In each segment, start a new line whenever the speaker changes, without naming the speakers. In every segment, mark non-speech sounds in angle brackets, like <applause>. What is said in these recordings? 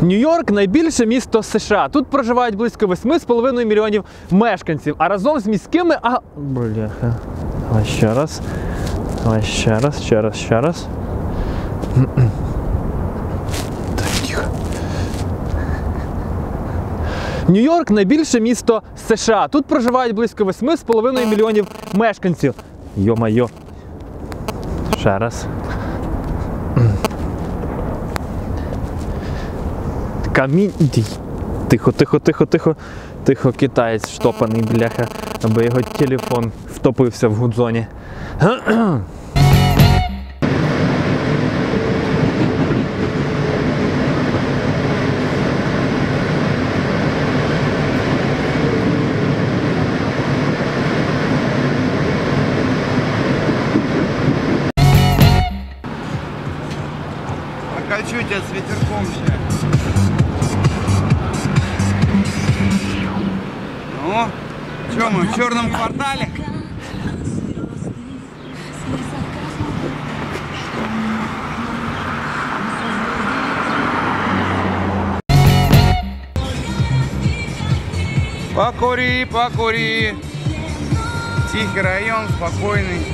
Нью-Йорк найбільше місто США. Тут проживають близько 8,5 мільйонів мешканців. А разом з міськими. А. Бляха. Давай ще раз. Давай ще раз, ще раз, ще раз. <clears throat> Нью-Йорк найбільше місто США. Тут проживають близько 8,5 мільйонів мешканців. Йо-майо. Ще раз. Камінь. Тихо, тихо, тихо, тихо. Тихо, китаєць штопаний, бляха, аби його телефон втопився в гудзоні.
Тебя с ветерком сейчас. Что мы в черном квартале? Покури, покури. Тихий район, спокойный.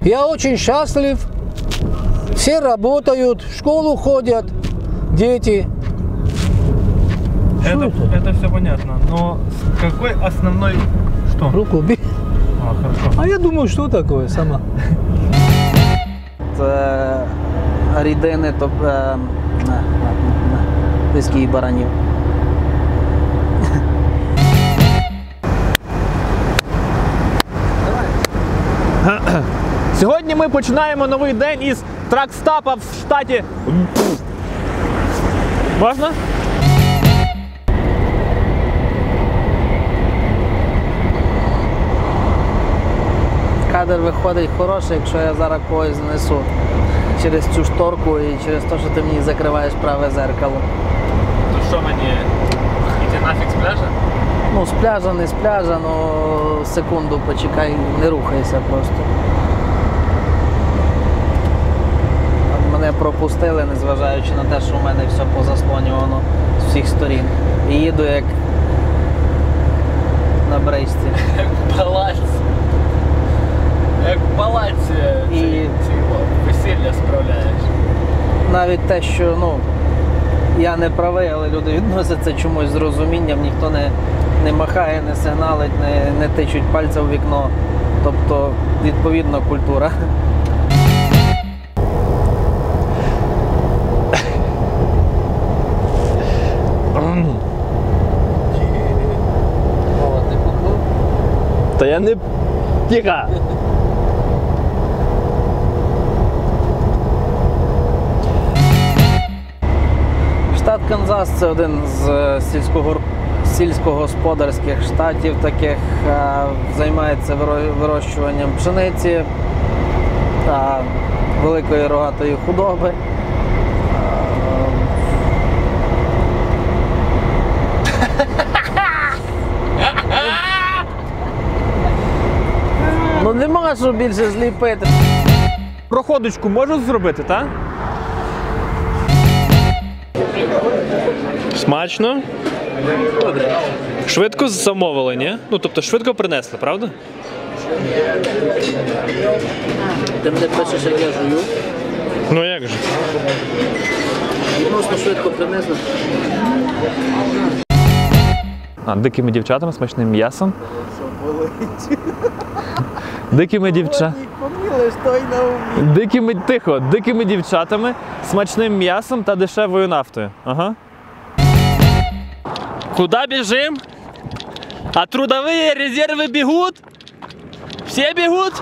Я очень счастлив. Все работают, в школу ходят, дети.
Это, это все понятно, но какой основной... Что?
Руку бей.
А, хорошо.
А я думаю, что такое сама.
Е, рідини, то е, на, на, на, виски і баранів.
Сьогодні ми починаємо новий день із тракстапа в штаті. Можна?
Кадр виходить хороший, якщо я зараз когось знесу через цю шторку і через те, що ти мені закриваєш праве зеркало.
То що мені? Іти нафіг з пляжа?
Ну, з пляжа, не з пляжа, ну секунду почекай, не рухайся просто. Мене пропустили, незважаючи на те, що в мене все позаслонювано з всіх сторін. І їду як на бричці.
Палац. Як в палаці
І-
весілля справляєш.
навіть те, що ну, я не правий, але люди відносяться чомусь з розумінням, ніхто не, не махає, не сигналить, не, не тичуть пальця в вікно. Тобто, відповідна культура.
Та я не. Тихо!
Штат Канзас це один з е, сільського сільськогосподарських штатів, таких е, займається вирощуванням пшениці та великої рогатої худоби. <laughs> Е, Ну нема що більше зліпити.
Проходочку можу зробити, так? Смачно. Швидко замовили, ні? Ну, тобто швидко принесли, правда?
Ти мене пишеш, як я жую.
Ну як же?
Відносно швидко принесли.
А, дикими дівчатами, смачним м'ясом. Дикими дівчатами. Дикими тихо, дикими дівчатами, смачним м'ясом та дешевою нафтою. Ага. Куда бежим? А трудовые резервы бегут? Все бегут?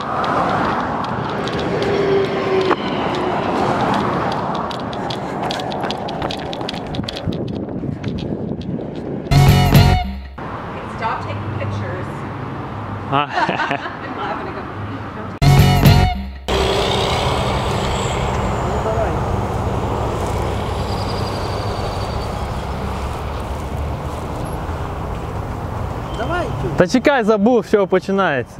Stop taking pictures. <laughs>
Та чекай, забув, що починається.